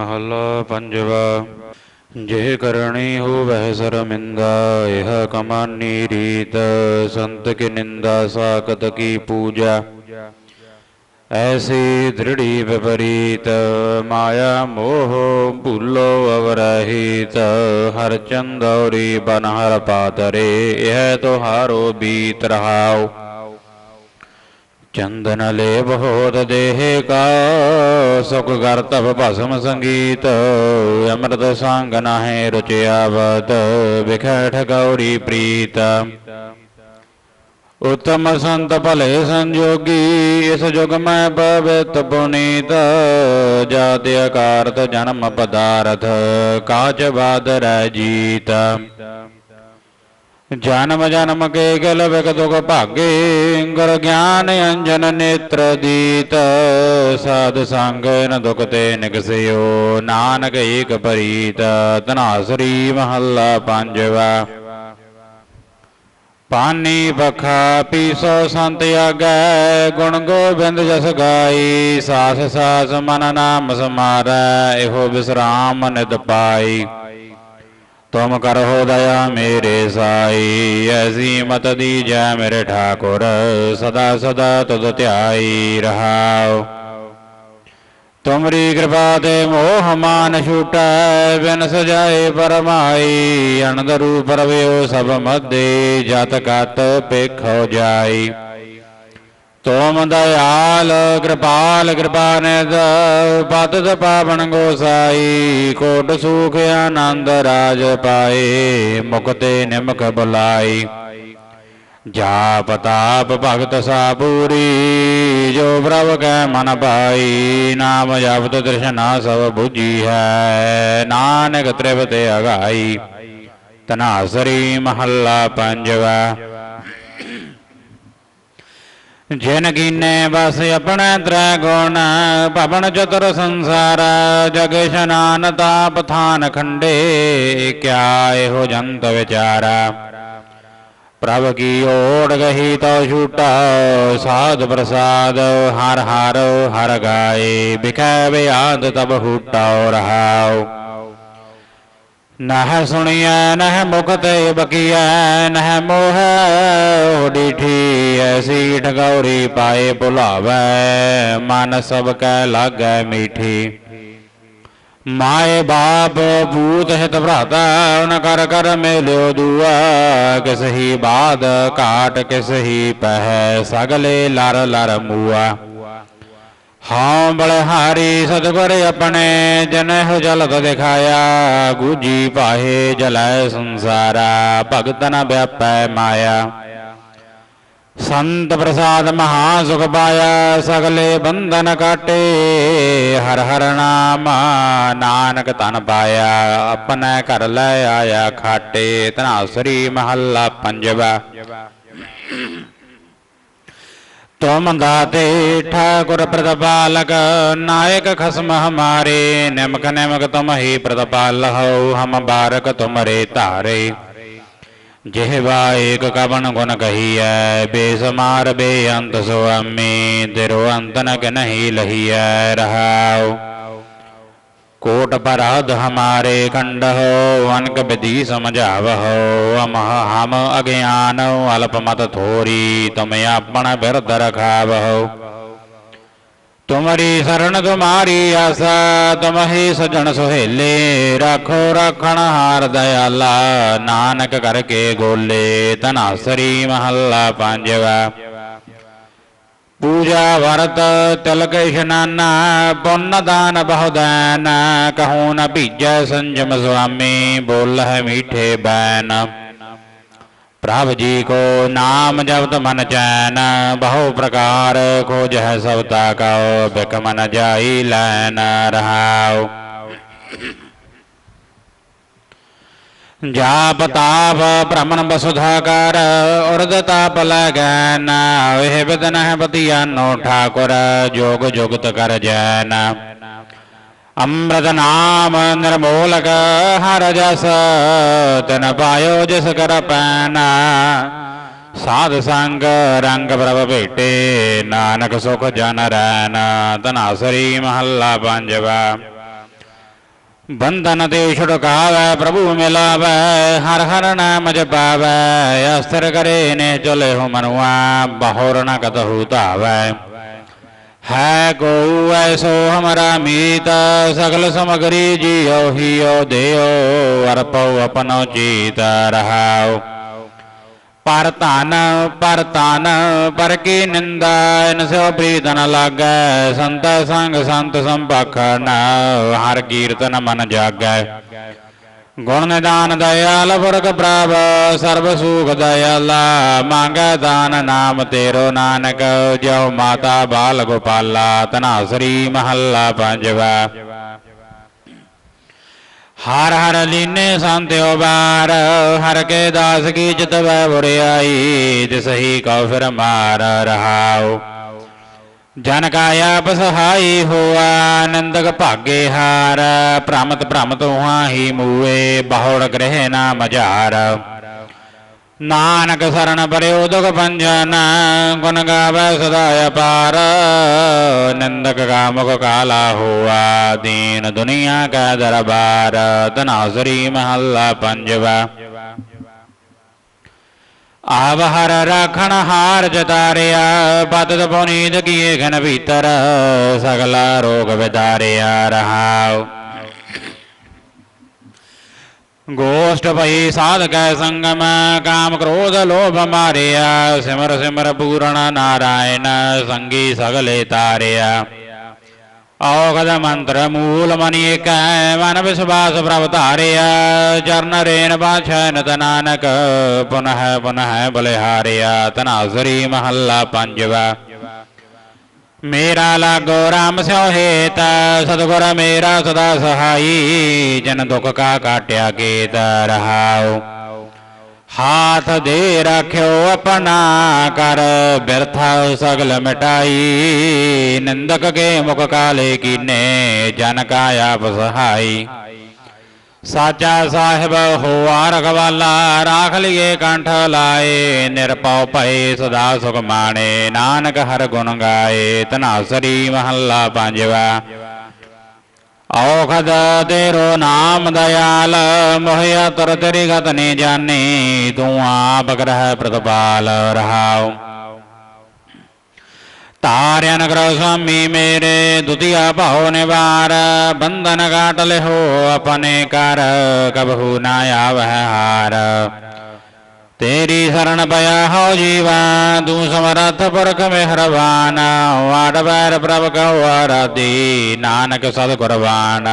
महला पंजवा। जे करणी हो वह सरमिंदा यह कमानी रीत। संत की निंदा, साकत की पूजा। ऐसी दृढ़ी विपरीत, माया, मोह, भूलो अवरहित हर चंदौरी बनहर पातरे, यह तो हारो बीत रहाओ। चंदन ले बहोत देहे का सुख करतप भसम संगीत अमृत सांग नाहे रुचयावत बिखट गौरी प्रीत उत्तम संत भले संयोगी, इस युग में पवित पुनीत जाति अकारत जन्म पदार्थ काच बादर जीत ਜਨਮ ਜਨਮ ਕੇ ਗਲ ਵਿਕ ਦੁਖ ਭਾਗੇ ਗੁਰ ਗਿਆਨ ਅੰਜਨ ਨੇਤਰ ਦੀਤ, ਸਾਧ ਸੰਗ ਨ ਦੁਖ ਤੇ ਨਿਕਸਿਓ ਨਾਨਕ ਏਕ ਪਰੀਤ ਤਨਾਸਰੀ ਮਹੱਲਾ ਪੰਜਵਾ। ਪਾਨੀ ਬਖਾ ਪੀਸੋ ਸੰਤ ਆਗੈ, ਗੁਣ ਗੋਬਿੰਦ ਜਸ ਗਾਈ, ਸਾਸ ਸਾਸ ਮਨ ਨਾਮ ਸਮਾਰੈ, ਇਹੋ ਵਿਸਰਾਮ ਨਿਦ ਪਾਈ। ਤੁਮ ਕਰਹੁ ਦਇਆ ਮੇਰੇ ਸਾਈ ਐਸੀ ਮਤ ਦੀਜੈ ਮੇਰੇ ਠਾਕੁਰ ਸਦਾ ਸਦਾ ਤੁਧ ਧਿਆਈ ਰਹਾਉ ਤੁਮਰੀ ਕਿਰਪਾ ਤੇ ਮੋਹ ਮਾਨ ਛੂਟੈ ਬਿਨ ਸਜਾਏ ਪਰਮਾਈ ਅਨੰਦ ਰੂਪ ਰਵਿਓ ਸਭ ਮਧੇ ਜਤ ਕਤ ਪੇਖੋ ਜਾਈ ਤੁਮ ਦਇਆਲ, ਕਿਰਪਾਲ ਕਿਰਪਾ ਨਿਧ ਪਤਿਤ ਪਾਵਨ ਗੋਸਾਈ, ਕੋਟ ਸੁਖ ਆਨੰਦ ਰਾਜ ਪਾਏ, ਮੁਕਤੇ ਨਿਮਕ ਬੁਲਾਈ। ਜਾਪ ਤਾਪ ਭਗਤ ਸਾਪੂਰੀ ਜੋ ਪ੍ਰਭ ਕੈ ਮਨ ਪਾਈ ਨਾਮ ਜਪਤ ਤ੍ਰਿਸ਼ਨਾ ਸਭ 부ਜੀ ਹੈ, ਨਾਨਕ ਤ੍ਰਿਪਤੇ ਅਗਾਈ। ਤਨਾਸਰੀ ਮਹੱਲਾ ਪੰਜਵਾ जिन ने बस अपने त्रिगुण पवन चतुर संसार जग स्नान ताप थान खंडे, क्या हो जंत विचारा? प्रभ की ओर गही तो छूटा, साध प्रसाद, हर हर हर गाय बिखे आद तब हुटा रहाओ नह सुनिया, नह मुखत बकिया, नह मोह डिठी सीठ गौरी पाए भुलावे मन सब कै लग मीठी। माए बाप भूत हित भ्राता, उन कर कर मेलो दुआ, किस ही बाद काट, किस ही पह, सगले लर लर मुआ। ਲਰ ਬਲਹਾਰੀ ਸਤਿਗੁਰ ਆਪਣੇ ਜਨਹਿ ਜਲਤ ਦਿਖਾਇਆ, ਗੂਜੀ ਪਾਹੇ ਜਲੈ ਸੰਸਾਰਾ, ਭਗਤ ਨ ਵਿਆਪੈ ਮਾਇਆ। ਸੰਤ ਪ੍ਰਸਾਦ ਮਹਾ ਸੁਖ ਪਾਇਆ, ਸਗਲੇ ਬੰਧਨ ਕਾਟੇ, ਹਰ ਹਰ ਨਾਮ ਨਾਨਕ ਤਨ ਪਾਇਆ, ਆਪਣੇ ਘਰ ਲੈ ਆਇਆ ਖਾਟੇ ਤਨਾਸਰੀ ਮਹੱਲਾ ਪੰਜਵਾ। ਤੁਮ ਦਾਤੇ ਠਾਕੁਰ ਪ੍ਰਤਪਾਲਕ ਨਾਇਕ ਖਸਮ ਹਮਾਰੇ ਨਿਮਕ ਨਿਮਕ ਤੁਮ ਹੀ ਪ੍ਰਤਪਾਲ ਹੋ ਹਮ ਬਾਰਕ ਤੁਮਰੇ ਧਾਰੇ ਜਿਹਵਾ ਏਕ ਕਵਨ ਗੁਣ ਕਹੀਐ ਬੇਸਮਾਰ ਬੇਅੰਤ ਸੁਆਮੀ ਤੇਰੋ ਅੰਤ ਨ ਨਹੀਂ ਲਹੀਐ ਰਹਾਉ ਕੋਟ ਪਰਾਧ ਹਮਾਰੇ ਕੰਡ ਹੋ ਅਨਕ ਵਿਧੀ ਸਮਝਾਵਹੁ ਅਮਹ ਹਮ ਅਗਿਆਨ ਅਲਪ ਮਤ ਥੋਰੀ ਤੁਮ ਆਪਣ ਬਿਰਧ ਰਖਾਵਹੁ ਤੁਮਰੀ ਸਰਣ ਤੁਮਾਰੀ ਆਸਾ ਤੁਮ ਹੀ ਸਜਣ ਸੁਹੇਲੇ ਰਾਖੋ ਰਾਖਣ ਹਾਰ ਦਇਆਲਾ ਨਾਨਕ ਕਰਕੇ ਗੋਲੇ ਤਨਾਸਰੀ ਮਹੱਲਾ ਪੰਜਵਾ ਪੂਜਾ ਵਰਤ ਤਿਲਕ ਇਸ਼ਨਾਨਾ, ਪੁੰਨ ਦਾਨ ਬਹੁਦਾਨ, ਕਹੂ ਨ ਭੀਜੈ ਸੰਜਮ ਸੁਆਮੀ, ਬੋਲਹਿ ਮੀਠੇ ਬੈਨ। ਪ੍ਰਭ ਜੀ ਕੋ ਨਾਮ ਜਪਤ ਮਨ ਚੈਨ, ਬਹੁ ਪ੍ਰਕਾਰ ਖੋਜਹਿ ਸਬਤਾ ਕਉ, ਬਿਕ ਮਨ ਜਾਈ ਲੈਨ ਰਹਾਉ। ਜਾਪ ਤਾਪ ਭ੍ਰਮਣ ਬਸੁਧਾ ਕਰ ਉਰਦ ਤਾਪ ਲਗੈਨ ਇਹ ਵਿਦਨ ਹੈ ਬਤਿਆਨੋ ਠਾਕੁਰ, ਜੋਗ ਜੁਗਤ ਕਰ ਜੈਨ। ਅੰਮ੍ਰਿਤ ਨਾਮ ਨਿਰਮੋਲਕ, ਹਰ ਜਸ, ਤਨ ਪਾਇਓ ਜਿਸ ਕਰ ਪੈਨ। ਸਾਧ ਸੰਗ ਰੰਗ ਪ੍ਰਭ ਭੇਟੇ, ਨਾਨਕ ਸੁਖ ਜਨ ਰੈਨ ਤਨਾਸਰੀ ਮਹੱਲਾ ਪੰਜਵਾ। बंधन देश डुकावै प्रभु मिलाव हर हर नाम जपावै, अस्थिर करे ने चले हो मनुआ, बहोर न कतहु है को ऐसो हमारा मीत सकल समग्री जियो, हियो देव अर्पो अपनो जीत रहाओ। ਪਰ ਧਨ, ਪਰ ਤਨ ਪਰ ਕੀ ਨਿੰਦਾ? ਇਨ ਸੋ ਪ੍ਰੀਤ ਲਾਗੈ, ਸੰਤ ਸੰਗ, ਸੰਤ ਸੰਭਖਨ ਹਰ ਕੀਰਤਨ ਮਨ ਜਾਗੈ। ਗੁਣ ਨਿਦਾਨ ਦਇਆਲ, ਪੁਰਖ ਪ੍ਰਭ, ਸਰਬ ਸੁਖ ਦਇਆਲਾ, ਮੰਗੈ ਦਾਨ ਨਾਮ ਤੇਰੋ ਨਾਨਕ, ਜਿਉ ਮਾਤਾ ਬਾਲ ਗੋਪਾਲਾ ਤਨਾ ਸ੍ਰੀ ਮਹੱਲਾ ਪੰਜਵਾ। ਹਰ ਹਰ ਲੀਨੇ ਸੰਤਿਓ ਬਾਰ ਹਰ ਕੇ ਦਾਸ ਕੀ ਚਿਤਵੈ ਬੁਰਿਆਈ ਤਿਸਹੀ ਕਉ ਫਿਰ ਮਾਰ ਰਹਾਉ। ਜਨ ਕਾ ਆਪ ਸਹਾਈ ਹੋਆ, ਆਨੰਦਕ ਭਾਗੇ ਹਾਰ, ਭ੍ਰਮਤ ਭ੍ਰਮਤ ਉਹਾਂ ਹੀ ਮੂਏ, ਬਹੁੜ ਗ੍ਰਹਿ ਨਾ ਮਝਾਰ। ਨਾਨਕ ਸਰਣ ਪਰਿਓ ਦੁਖ ਪੰਜਨ ਗੁਣ ਗਾਵੇ ਸਦਾ ਅਪਾਰ ਨਿੰਦਕ ਕਾ ਮੁਖ ਕਾਲਾ ਹੋਆ ਦੀਨ ਦੁਨੀਆ ਕਾ ਦਰਬਾਰ ਤਨਾਸਰੀ ਮਹੱਲਾ ਪੰਜਵਾ ਆਵ ਹਰ ਰਾਖਣ ਹਾਰ ਜਤਾਰਿਆ ਬਦਦ ਪੁਨੀਤ ਕੀਏ ਘਨ ਭੀਤਰ ਸਗਲਾ ਰੋਗ ਵਿਦਾਰਿਆ ਰਹਾਉ गोष्ठ भई साधक संगम काम क्रोध लोभ मारिया सिमर सिमर पूरण नारायण संगी सगले तारिया औगद मंत्र मूल मनिक मन विश्वास प्रवतारिया चरण रेन पाछन तनानक पुनः पुनः बलिहारिया तनासुरी महल्ला पंजवा मेरा लागो राम सहेता, सदगुर मेरा सदा सहाई जन दुख का काटिया केत रहाओ। हाथ दे रख्यो अपना कर व्यर्था सगल मिटाई। नंदक के मुख काले कीने, जन का आप सहाई ਸਾਚਾ ਸਾਹਿਬ ਹੋਆ ਰਖਵਾਲਾ, ਰਾਖ ਲਿਏ ਕੰਠ ਲਾਏ ਨਿਰਪਉ ਭਏ ਸਦਾ ਸੁਖ ਮਾਣੇ, ਨਾਨਕ ਹਰ ਗੁਣ ਗਾਏ ਤਨਾਸਰੀ ਮਹੱਲਾ ਪੰਜਵਾ। ਔਖਦ ਤੇਰੋ ਨਾਮ ਦਇਆਲ ਮੋਹਿਆ ਤਰ ਤੇਰੀ ਗਤ ਨੇ ਜਾਣੇ ਤੂੰ ਆਪ ਗ੍ਰਹਿ ਪ੍ਰਤਪਾਲ ਰਹਾਉ। तार्यन स्वामी मेरे द्वितीय पहो निवार बंधन काटल हो अपने कर कबहू नाया वह हार। तेरी शरण पया हो जीवा, तू समरथ पुरख मेहरबान हरवाना वाट बैर प्रभ कौरदी नानक सद कुर्बान।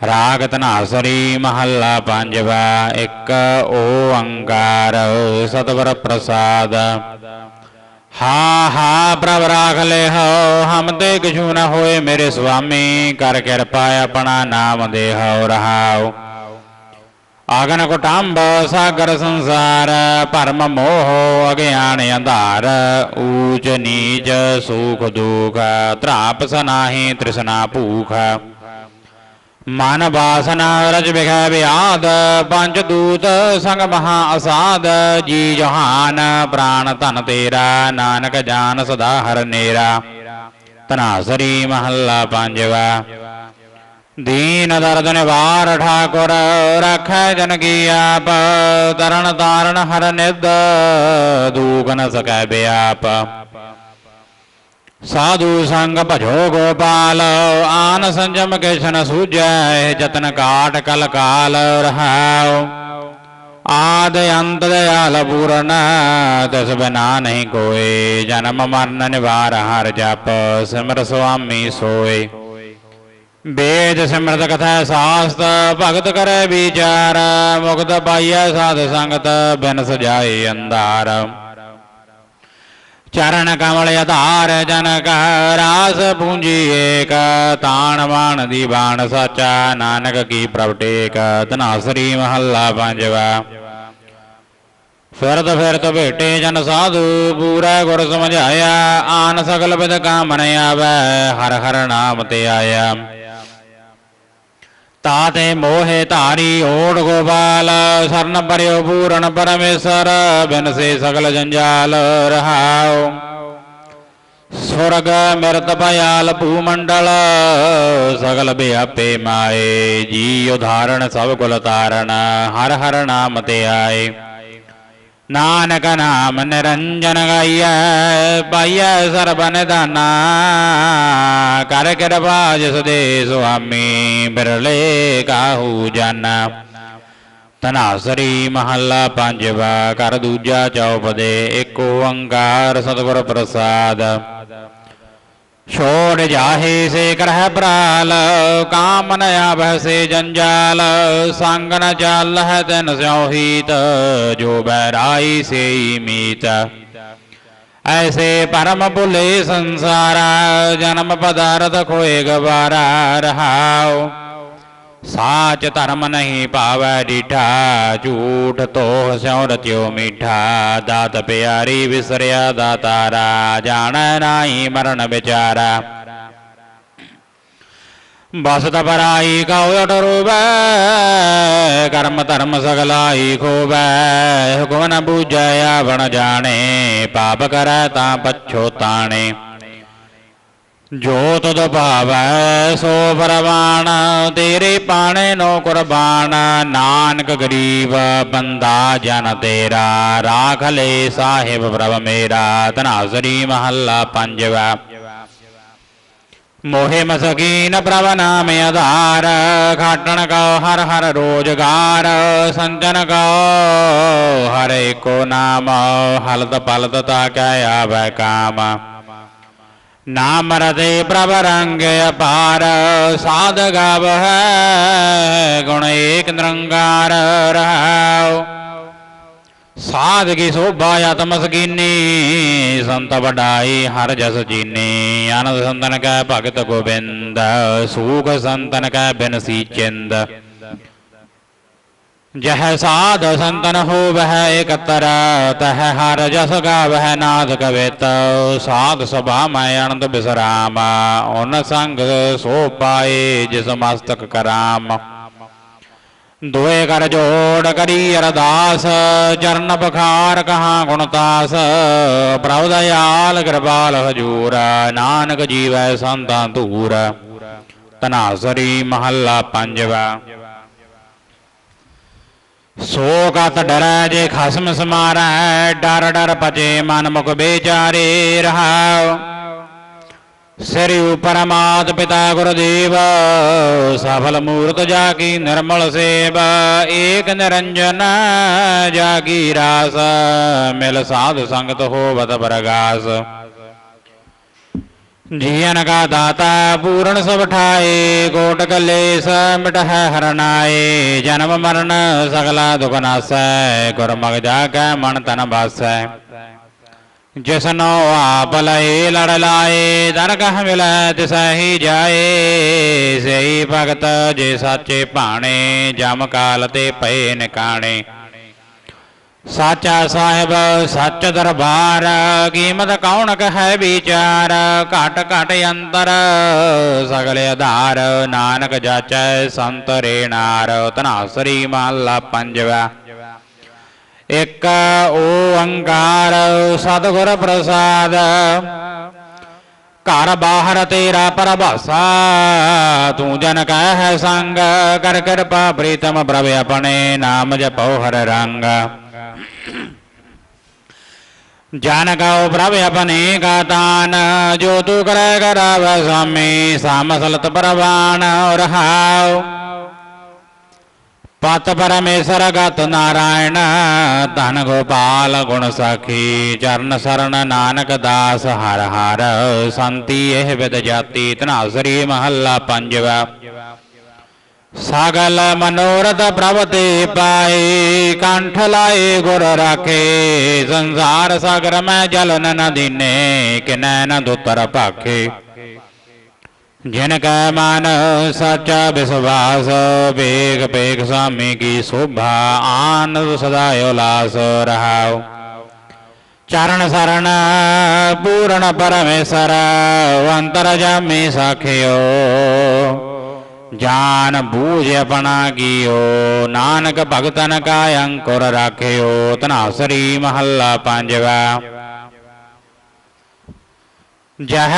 रागतना सरी महला पांजवा, एक ओ अंकार सतवर प्रसाद। हा हा, प्रभ राख ले हो, हम ते किछु न होए, मेरे स्वामी, कर कृपा अपना नाम दे हो रहाओ। आगन कुटंब, सागर संसार, परम मोह, अज्ञान अंधार, ऊच नीच सुख दुख, त्राप सनाही, तृष्णा भूख मन वासना रज बिघ्याद पंच दूत संग महा असाद जी जहान प्राण तन तेरा नानक जान सदा हर नेरा तनासरी महल्ला पांजवा दीन दर्द निवार ठाकुर रख जन की आप तरण तारण हर निद दूगन सक ब्याप साधु संग भजो गोपाल, आन संजम के शन जतन काट कल काल रहाओ आद अंत दयाल पूर्ण दस बिना नहीं कोय जन्म मरन निवार हर जप, सिमर स्वामी सोय वेद सिमरत कथा शास्त्र भगत कर विचार मुक्त पाइय साध संगत, बिन सजाई अंधार। ਚਰਨ ਕਮਲ ਆਧਾਰ ਜਨਕ ਰਾਸ ਪੂੰਜੀ ਏਕ, ਤਾਣ ਬਾਣ ਦੀ ਬਾਣ ਸਾਚਾ, ਨਾਨਕ ਕੀ ਪ੍ਰਭ ਟੇਕ ਧਨਾਸਰੀ ਮਹੱਲਾ ਪੰਜਵਾ। ਫਿਰਤ ਫਿਰਤ ਭੇਟੇ ਜਨ ਸਾਧੂ, ਪੂਰਾ ਗੁਰ ਸਮਝਾਇਆ, ਆਨ ਸਗਲ ਵਿਦ ਕਾਮਣ ਆਵੈ, ਹਰ ਹਰ ਨਾਮ ਤੇ ਆਇਆ। ਤਾਤੇ ਮੋਹਿ ਧਾਰੀ ਓੜ ਗੋਪਾਲ, ਸਰਨ ਪਰਿਓ ਪੂਰਨ ਪਰਮੇਸ਼ਰ, ਬਿਨ ਸੇ ਸਗਲ ਜੰਜਾਲ ਰਹਾਉ। ਸੁਰਗ ਮਿਰਤ ਭਇਆਲ ਭੂਮੰਡਲ, ਸਗਲ ਬਿਆਪੇ ਮਾਏ ਜੀ ਉਧਾਰਨ ਸਭ ਕੁਲ ਤਾਰਣ ਹਰ ਹਰ ਨਾਮ ਤੇ ਆਏ। ਨਾਨਕ ਨਾਮ ਨਿਰੰਜਨ ਗਾਈਐ ਪਾਈਐ ਸਰਬ ਨਿਦਾਨਾ ਕਰ ਕਿਰਪਾ ਜਿਸ ਦੇ ਸੁਆਮੀ ਬਿਰਲੇ ਕਾਹੂ ਜਾਨਾ ਤਨਾਸਰੀ ਮਹੱਲਾ ਪੰਜਵਾ ਕਰ ਦੂਜਾ ਚੌਪਦੇ ਏਕ ਓੰਕਾਰ ਸਤਿਗੁਰ ਪ੍ਰਸਾਦ छोड़ जाहे से ग्रह प्राल काम भय से जंजाल, संग न जाल है तन सौहित जो बहराई से मीत। ऐसे परम भुले संसारा, जन्म पदार्थ खोए गबारा रहाओ। साच धर्म नहीं पाव डीठा, झूठ तो स्यों त्यो मीठा। दात प्यारी विसरिया दातारा जान नाही मरण बेचारा। बस तपराई कहो डरोबै, कर्म धर्म सगलाई खोबै हुक्म न बुझाया बन जाने पाप करे ता पछोताने जो तदभावै सो परवाण तेरे पाणे नो कुरबान, नानक गरीब बंदा जन तेरा राख ले साहेब प्रभ मेरा तनासरी महला पंजवा। मोहे मसकीन प्रभ नाम आधार, खाटन का हर हर रोज़गार, संजन का हर एको नाम, हलत पलत ता क्या ताकया काम। ਨਾਮ ਰਤੇ ਪ੍ਰਭ ਰੰਗ ਅਪਾਰ ਸਾਧ ਗਾਵ ਹੈ ਗੁਣ ਏਕ ਨਿਰੰਕਾਰ ਰਹਾਉ। ਸਾਧ ਕੀ ਸੋਭਾ ਆਤਮ ਸਕੀਨੀ ਸੰਤ ਵਡਾਈ ਹਰ ਜਸ ਜੀਨੀ। ਆਨੰਦ ਸੰਤਨ ਕੈ ਭਗਤ ਗੋਬਿੰਦ, ਸੂਖ ਸੰਤਨ ਕੈ ਬਿਨਸੀ ਚਿੰਦ ਜਹ ਸਾਧ ਸੰਤਨ ਹੋਵਹਿ ਇਕਤਰ ਤਹ ਹਰ ਜਸ ਗਾਵਹਿ ਨਾਦ ਕਵਿਤ ਸਾਧ ਸਭਾ ਮੈਂ ਅਨੰਦ ਬਿਸਰਾਮ ਓਨ ਸੰਗ ਸੋ ਪਾਏ ਜਿਸ ਮਸਤਕ ਕਰਾਮ ਦੋਏ ਕਰ ਜੋੜ ਕਰੀ ਅਰਦਾਸ ਚਰਨ ਬਖਾਰ ਕਹਾ ਗੁਣਤਾਸ ਪ੍ਰਭ ਦਇਆਲ ਕਿਰਪਾਲ ਹਜੂਰ ਨਾਨਕ ਜੀਵੈ ਸੰਤਾਂ ਧੂਰ ਤਨਾਸਰੀ ਮਹੱਲਾ ਪੰਜਵਾ ਸੋ ਕਤ ਡਰੈ ਜੇ ਖਸਮ ਸਮਾਰੈ, ਡਰ ਡਰ ਪਚੇ ਮਨ ਮੁਖ ਬੇਚਾਰੇ ਰਹਾਉ। ਸਿਰ ਉਪਰ ਪਿਤਾ ਗੁਰਦੇਵ ਸਫਲ ਮੂਰਤ ਜਾਗੀ ਨਿਰਮਲ ਸੇਵ। ਏਕ ਨਿਰੰਜਨ ਜਾਗੀ ਰਾਸ, ਮਿਲ ਸਾਧ ਸੰਗਤ ਹੋਵਤ ਪ੍ਰਗਾਸ। जियन का दाता पूर्ण सब ठाए कोट कले समिट है हरनाए जन्म मरण सगला दुखनास गुर मग जाग मन तन बास जिसनो लय लड़ लाए दर कह मिल तिसही जाए सही भगत जे साचे भाने जम काल ते पे निकाणे। ਸਾਚਾ ਸਾਹਿਬ, ਸੱਚ ਦਰਬਾਰ, ਕੀਮਤ ਕੌਣ ਕਹੈ ਵਿਚਾਰ? ਘਟ ਘਟ ਅੰਤਰ, ਸਗਲ ਆਧਾਰ, ਨਾਨਕ ਜਾਚੈ ਸੰਤ ਰੇਣਾਰ ਤਨਾਸਰੀ ਮਹਲਾ ਪੰਜਵਾ। ਇਕ ਓੰਕਾਰ ਸਤਿਗੁਰ ਪ੍ਰਸਾਦ, ਘਰ ਬਾਹਰ ਤੇਰਾ ਪਰਭਾਸਾ, ਤੂੰ ਜਨ ਕਹਿ ਸੰਗ, ਕਰ ਕਿਰਪਾ ਪ੍ਰੀਤਮ ਪ੍ਰਭ ਆਪਣੇ ਨਾਮ ਜਪੋ ਹਰ ਰੰਗ। जाएगा जान का गातान, जो तू कर स्वामी, साम सलत परवान और पत परमेश्वर गत नारायण, धन गोपाल गुण सखी, चरण शरण नानक दास हर हर, संति यह विद जाति, इतना श्री महल्ला पंजवा। सागल मनोरथ प्रवते पाए कंठ लाए गुर रखे। संसार सागर में जलन न दीने कि नैन दुतर पाखे। जिनका मन सच विश्वास बेग बेग स्वामी की शोभा, आनंद सदाय उलास रहा चरण शरण पूर्ण परमेश्वर अंतर जामी साखियो। जान बूझ अपना गियो नानक भगतन का अंकुर रखियो तनासरी महल्ला पांजवा जह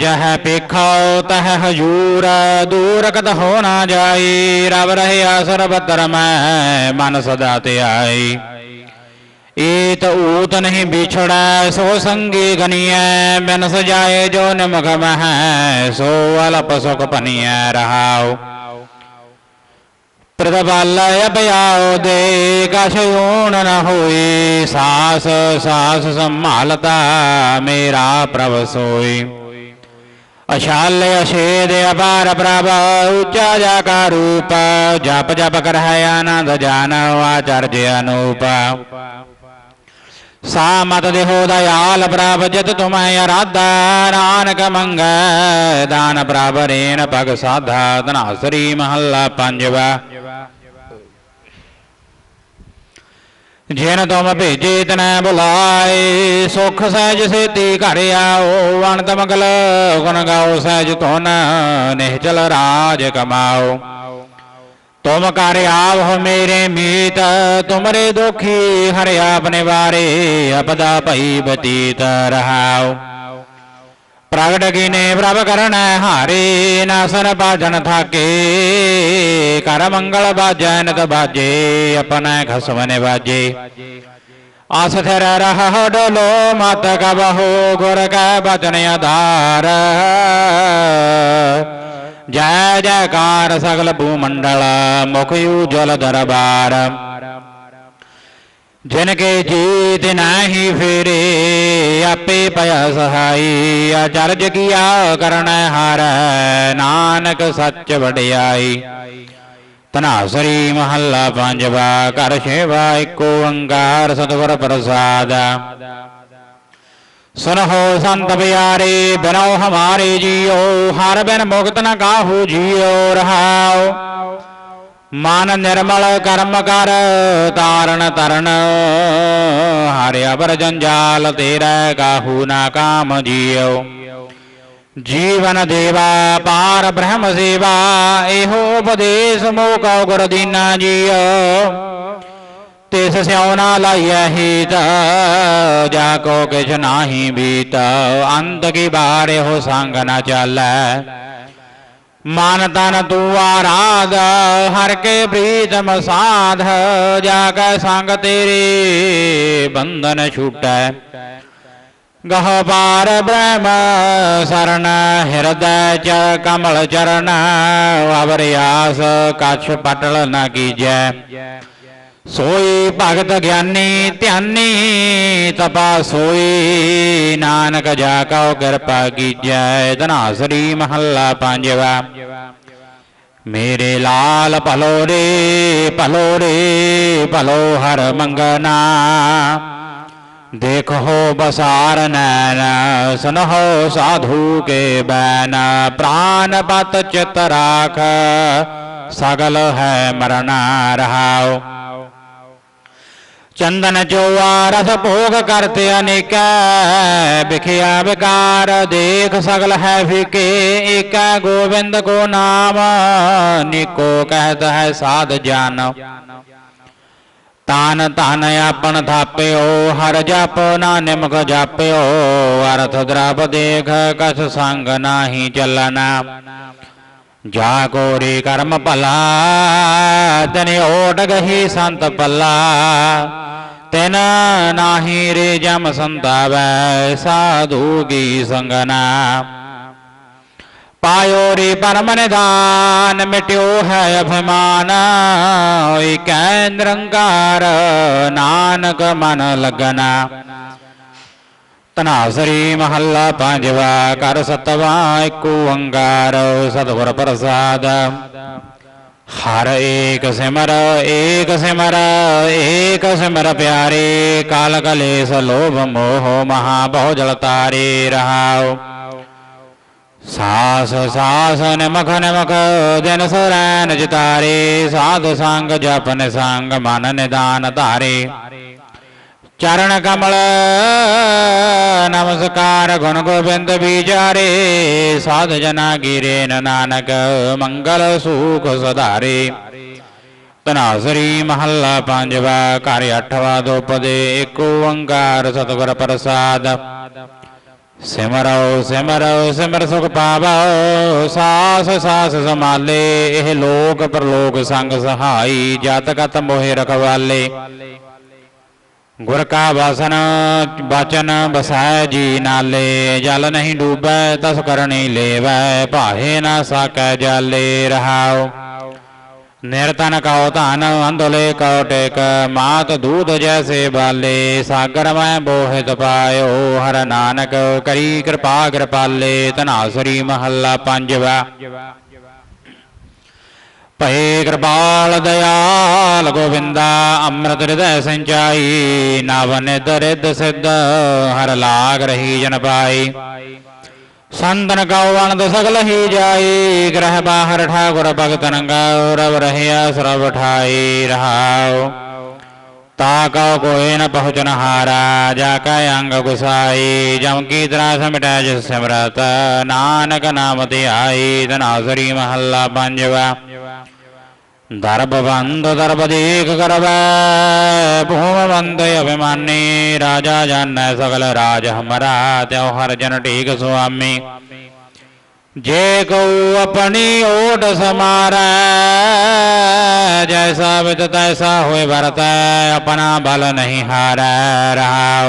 जह पेखाओ तह हजूर दूर कत हो ना जाई रब रहे आसर बतर मैं मन सदा ते आई ईत ऊत नहीं बिछड़ा, सो संगी गनिय बिन सजाए जो निमग मह, सो अलप सुख पनिय रहाओ। प्रतबालय बयाओ दे कशयूण न हो सास सास संभालता मेरा प्रभ सोई। अशाल्य अशेद अपार प्रभ उचा जा का रूप, जप जप कर आनंद जान, आचार्य अनूप। ਸਾ ਮਤ ਦੇਹੋ ਦਇਆਲ ਪ੍ਰਭ ਜਿਤ ਤੁਮੈ ਅਰਾਧਾ, ਨਾਨਕ ਮੰਗੈ, ਦਾਨ ਪ੍ਰਭ ਰੇਨ ਪਗ ਸਾਧਾ ਧਨਾਸਰੀ ਮਹੱਲਾ ਪੰਜਵਾ। ਜਿਨ ਤੁਮ ਭੇਜੇ ਤਨੈ ਬੁਲਾਏ, ਸੁਖ ਸਹਿਜ ਸੇਤੀ ਘਰ ਆਓ, ਅਨੰਤ ਮੰਗਲ ਗੁਣ ਗਾਓ, ਸਹਿਜ ਧੁਨ ਨਿਹਚਲ ਰਾਜ ਕਮਾਓ। तुम कर आव मेरे मीत तुमरे दुखी हर आपने बारे अपदा पई बतीत रहाओ। प्रगट गिने प्रभ करण हारे, नासन भाजन थाके, कर मंगल बाजन बाजे, अपने खसवन बाजे। अस्थिर रह डोलो, मत कबहो गुर का बचन आधार। जय जयकार सकल भूमंडल मुखयूज्वल दरबार। जिनके जीत नहीं फेरे, आपे पया सहाई अचरज किया करण हार, नानक सच बड़ियाई। तनासरी महला पंजवा, कर सेवा इको अंगार, सतवर प्रसाद। सुनहो संत प्यारे, बिनो हमारे जियो, हर बिन मुक्त न काहू जियो रहाओ। मन निर्मल कर्म कर, तारण तरण, हरे अबर जंजाल तेरा काहू ना काम जियो। जीवन देवा, पार ब्रह्म सेवा, एहो उपदेश गुरु गुरदीना जियो। तिस स्योना लयहित जाको किस नाही बीत अंत की बारे हो संग न चल। मन तन तू आराध, हर के प्रीतम साध जाक संग तेरे बंधन छूट। गह पार ब्रह्म शरण, हृदय च कमल चरण अवरियास कछ पटल न कीजय सोई भगत ज्ञानी ध्यानी, तपा सोई नानक जाको कृपा की जय धनासरी महला पांजवा। मेरे लाल भलो रे भलो रे भलो हर मंगना। देखो बसार नैन, सुनहो साधु के बैन प्राण पत चित राख, सगल है मरना रहाओ। चंदन जो चौवारस भोग करते अनेक बिखिया विकार, देख सगल है फिके, एक गोविंद को नाम, निको कहत है साध जान तान तान आपन थाप्यो हर जप ना निमक जाप्यो अर्थ द्रप देख कस संग नाही चलना। जागोरी कर्म पला तने ओट गही संत पला। तेना नाही रे जम संताव, साधु की संगना। पायो रे परम निधान, मिट्यो है अभिमान। केंद्रंकार, नानक मन लगना। तनासरी महल्ला पांचवा कर सतवा एक अंगार सतगुर प्रसाद हर एक सिमर एक सिमर एक सिमर प्यारे काल कलेश लोभ, मोह महा बहु जल तारे रहाओ। सास सास मख नमख दिन सरैन जितारे, साधु सांग, जपन सांग, मन निदान तारे। ਚਰਨ ਕਮਲ, ਨਮਸਕਾਰ ਗੁਣ ਗੋਬਿੰਦ ਵਿਚਾਰੇ ਸਾਧ ਜਨਾ ਗਿਰੇ ਨਾਨਕ, ਮੰਗਲ ਸੂਖ ਸਧਾਰੇ। ਤਨਾਸਰੀ ਮਹੱਲਾ ਪੰਜਵਾ, ਘਰ ਅਠਵਾ ਦੋਪਦੇ ਏਕ ਓੰਕਾਰ ਸਤਿਗੁਰ ਪ੍ਰਸਾਦ। ਸਿਮਰੋ ਸਿਮਰੋ, ਸਿਮਰ ਸੁਖ ਪਾਵੋ, ਸਾਸ ਸਾਸ ਸਮਾਲੇ ਇਹ ਲੋਕ ਪਰਲੋਕ ਸੰਗ ਸਹਾਈ, ਜਤ ਕਤ ਮੋਹਿ ਰਖਵਾਲੇ। ਗੁਰ ਕਾ ਵਾਸਨ ਬਚਨ ਬਸੈ ਜੀ ਨਾਲੇ, ਜਲ ਨਹੀਂ ਡੂਬੈ, ਤਸ ਕਰਨੀ ਲੇਵੈ, ਭਾਹੇ ਨਾ ਸਾਕੈ ਜਾਲੇ ਰਹਾਉ। ਨਿਰਤਨ ਕਉ ਧਨ, ਅੰਧਲੇ ਕਉ ਟੇਕ, ਮਾਤ ਦੂਧ ਜੈਸੇ ਬਾਲੇ, ਸਾਗਰ ਮੈਂ ਬੋਹਿਤ ਪਾਇਓ, ਹਰ ਨਾਨਕ ਕਰੀ ਕਿਰਪਾ ਕਿਰਪਾਲੇ ਧਨਾਸਰੀ ਮਹੱਲਾ ਪੰਜਵਾ। पै कृपाल दयाल गोविंदा अमृत हृदय सिञ्चायी नवन दरिद सिद्ध हर लाग रही जन पाई संतन कौवणद सगल ही जाई ग्रह बाहर ठाकुर भगतन गौरव रहिया सुरव ठाई रहाओ। ताका कोई न पहुँचन हारा जाका अंग गुसाई जमकी की समिट मिटा जिस सिमरत, नानक नाम ते आई तना श्री महल्ला पंजवा। दर्भबंधुदर्भदीकूमबंधयभिमानी राजा जन सकल राज हमारा त्यो हर जन टीक स्वामी जे कऊ अपनी ओट समार, जैसा वित तैसा हुए, भरत अपना बल नहीं हार रहा।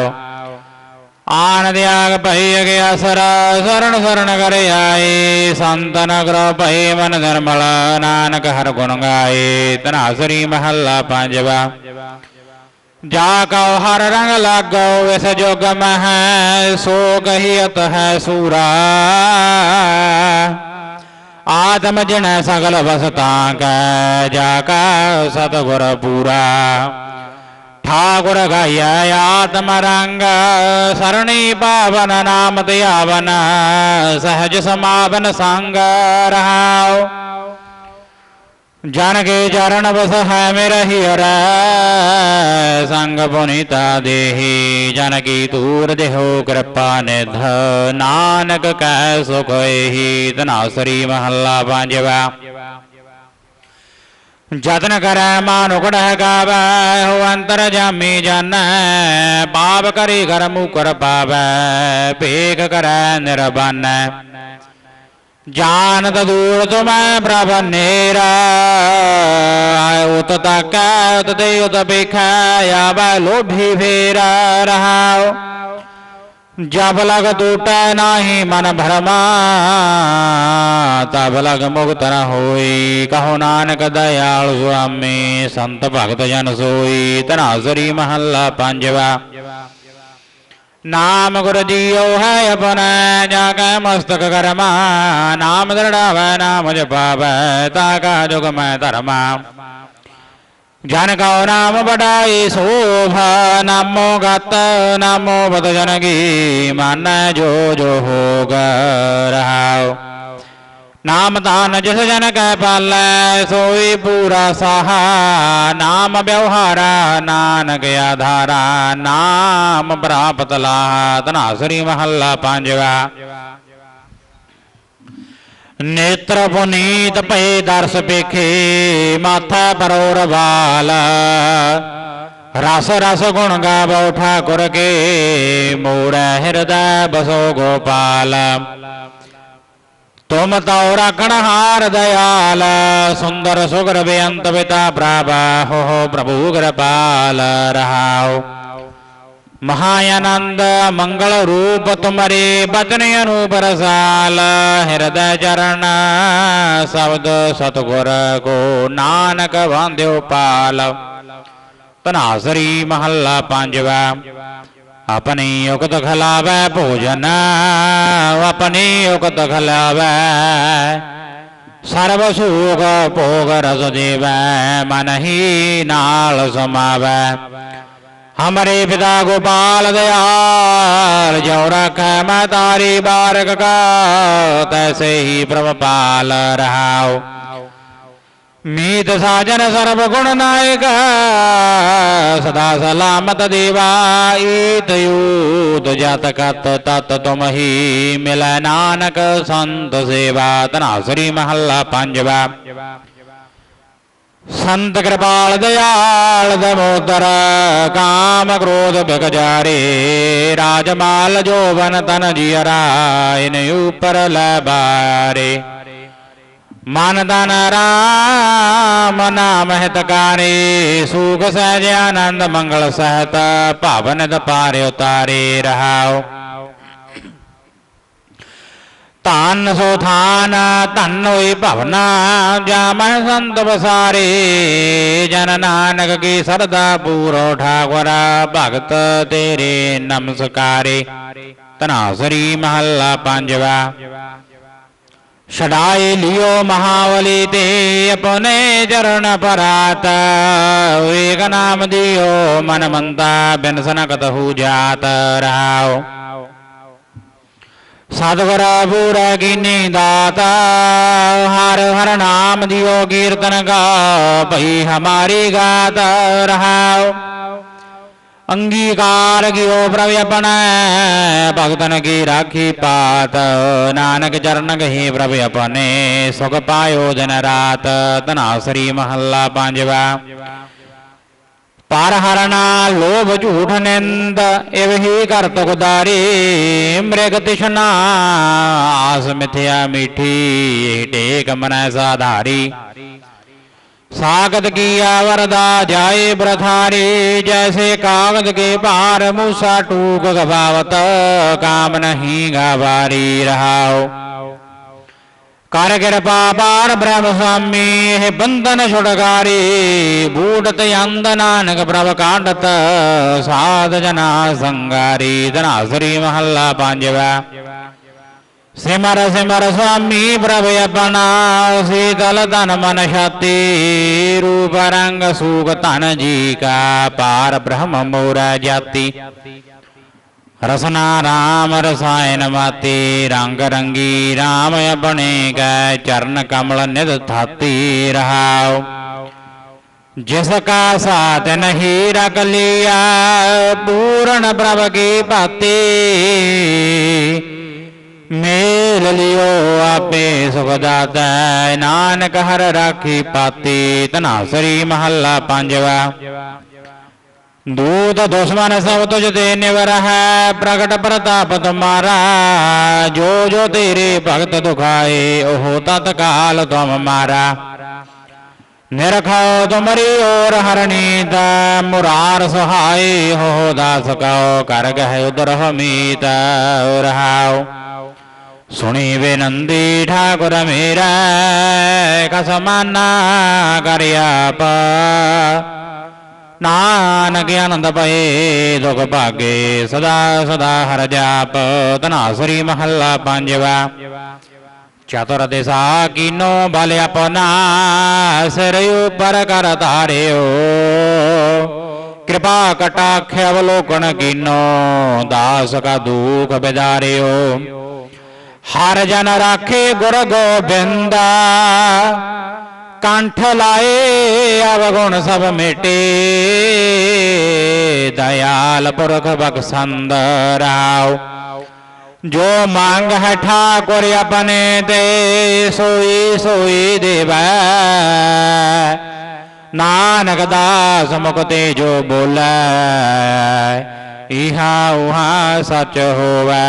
आनदयाग पहियग असर शरण शरण कर आई संतन ग्रह पहि मन धर्मल नानक हर गुण गाए तना हसरी महल्ला पांजवा जा कौ हर रंग लागो वैस जोग मह सो गही अत है सूरा आत्म जिन सकल बसता का जाका सतगुर पूरा ठाकुर गय सरणी पावन नाम दयावन सहज समावन संग जन के चरण बस है मेरा ही संग पुनीता जन की तूर देहो कृपा निध नानक कै सुख ही तना श्री महल्ला पांजवा जतन कर मानुगुणह गावै हो अंतर जामी जन पाप करी कर मुकर पावै भेग कर निर्बन जान दूर तुम प्रभ नेरा उत तक उत देख या लोभी फेरा रहा जा भलग टूटै नाही मन भरमा ता भलग मुक्त न होई। कहो नानक दयाल स्वामी संत भक्त जन सोई। तनासुरी महल्ला पांजवा। नाम गुरु जियो है अपने जाके मस्तक करमा नाम दृढ़ाव नाम जपावै ताका जुग मैं धर्मा। जनकौ नाम बड़ाई शोभा, नमो गत, नमो बद जनकी, मन जो जो होगा रहाओ। नाम दान जस जनक पाल, सोई पूरा सहा। नाम व्यवहारा, नानक आधारा। नाम प्राप्त लाहा तना श्री महला पांजवा नेत्र पुनीत पे दर्श पेखे, माथा परोर बाल। रस रस गुण गावो ठाकुर के मोड़ हृदय बसो गोपाल। तुम तो रखण हार दयाल, सुंदर सुग्र बेअंत पिता प्राभा हो प्रभु कृपाल, रहाओ। ਮਹਾਯਾਨੰਦ ਮੰਗਲ ਰੂਪ ਤੁਮਰੇ ਬਚਨ ਅਨੂਪ ਰਸਾਲ ਹਿਰਦੈ ਚਰਨ ਸਬਦ ਸਤਗੁਰ ਕੋ ਨਾਨਕ ਵਾਂਦਿਓ ਪਾਲ ਤਨਾਸਰੀ ਮਹੱਲਾ ਪੰਜਵਾ ਆਪਣੀ ਉਕਤ ਖਲਾਵੈ ਭੋਜਨ ਆਪਣੀ ਉਕਤ ਖਲਾਵੈ ਸਰਬ ਸੂਖ ਭੋਗ ਰਸ ਦੇਵੈ ਮਨ ਹੀ ਨਾਲ ਸਮਾਵੈ हमारे पिता गोपाल दयाल जौरा कमतारी बारक का, तैसे ही प्रभपाल रहा मीत साजन सर्व गुण नायक, सदा सलामत देवा ईत यूत जत कत तत तुम ही मिल नानक, संत सेवा तना श्री महल्ला पंजवा। संत कृपाल दयाल दमोदर काम क्रोध भगजारे राजमाल जो वन तन इन ऊपर लबारे। मन तन राम नाम है सुख सहज आनंद मंगल सहत, पावन पारे उतारे रहाओ। तान सुथान तन्नोय भवना, जामन संत बसारे जन नानक की सरदा पूरो ठाकुर, भगत तेरे नमस्कारे। तनासरी महल्ला पांजवा। छड़ाए लियो महावली ते अपने चरण परात एक नाम दियो मन मंता बिन सनकत हो जात रहाओ। ਸਤਿਗੁਰ ਪੂਰਾ ਕੀਨੀ ਦਾਤਾ ਹਰ ਹਰ ਨਾਮ ਦਿਓ ਕੀਰਤਨ ਗਾ ਭਈ ਹਮਾਰੀ ਗਾਤ ਰਹਾਓ ਅੰਗੀਕਾਰ ਗਿਓ ਪ੍ਰਭ ਆਪਣਾ ਭਗਤਨ ਕੀ ਰਾਖੀ ਪਾਤ ਨਾਨਕ ਚਰਨ ਗਹੀ ਪ੍ਰਭ ਆਪਣੇ ਸੁਖ ਪਾਇਓ ਦਿਨ ਰਾਤ ਧਨਾ ਸ੍ਰੀ ਮਹੱਲਾ पारहरणा लोभ झूठनेन्द एव हि मृग आस आसमिथ्या मीठी टेक मनै साधारी। सागत किया वरदा जाए ब्रथारी जैसे कागद के पार मूसा टूक गवावत काम नहीं गवारी रहाओ। ਗਵਾਵਤ ਕਾਮ ਨਹੀਂ ਗਵਾਰੀ ਰਹਾਓ ਕਰ ਕਿਰਪਾ ਪਾਰ ਬ੍ਰਹਮ ਸੁਆਮੀ ਇਹ ਬੰਧਨ ਛੁਟਕਾਰੀ ਬੂੜਤ ਅੰਦ ਨਾਨਕ ਪ੍ਰਭ ਕਾਢਤ ਸਾਧ ਜਨਾ ਸੰਗਾਰੀ ਧਨਾ ਸ੍ਰੀ ਮਹੱਲਾ ਪੰਜਵਾ ਸਿਮਰ ਸਿਮਰ ਸੁਆਮੀ ਪ੍ਰਭ ਆਪਣਾ ਸੀਤਲ ਰਸਨਾ ਰਾਮ ਰਸਾਇਨ ਮਾਤੀ, ਰੰਗ ਰੰਗੀ ਰਾਮ ਆਪਣੇ ਕੈ, ਚਰਨ ਕਮਲ ਨਿਧ ਥਾਤੀ ਰਹਾਉ। ਜਿਸ ਕਾ ਸਾਥ ਨਹੀਂ ਰਖ ਲਿਆ, ਪੂਰਨ ਪ੍ਰਭ ਕੀ ਭਾਤੀ। ਮੇਲ ਲਿਓ ਆਪੇ ਸੁਖ ਦਾਤਾ, ਨਾਨਕ ਹਰ ਰਾਖੀ ਪਾਤੀ ਤਨਾਸਰੀ ਸ੍ਰੀ ਮਹੱਲਾ ਪੰਜਵਾ। दूत दुश्मन सब तुझ निवर है प्रकट प्रताप तुम्हारा जो जो तेरे भक्त दुखाए, ओह तत्काल तुम मारा। निरखो तुम्हारी ओर हरणीत मुरार सुहाय हो दास कहो कर गह उदर हमीत। रहाओ सुनी विनंदी ठाकुर मेरा, कसमाना करिया पा। ਨਾਨਕ ਆਨੰਦ ਪਏ ਦੁਖ ਭਾਗੇ ਸਦਾ ਸਦਾ ਹਰ ਜਾਪ ਧਨਾ ਸ੍ਰੀ ਮਹੱਲਾ ਪੰਜਵਾ ਚਤੁਰ ਦਿਸਾ ਕੀਨੋ ਬਲ ਆਪਣਾ ਸਿਰ ਉਪਰ ਕਰ ਧਾਰਿਓ ਕਿਰਪਾ ਕਟਾਖ ਅਵਲੋਕਨ ਕੀਨੋ ਦਾਸ ਕਾ ਦੁਖ ਬਿਦਾਰਿਓ ਹਰ ਜਨ ਰਾਖੇ ਗੁਰ ਗੋਬਿੰਦਾ ਕੰਠ ਲਾਏ अवगुण सब मिटे दयाल पुरख बखसंद राव जो मांग है ठाकुर अपने दे, सोई सोई देव। नानक दास मुक्ति जो बोल, इहा उहा सच होवे।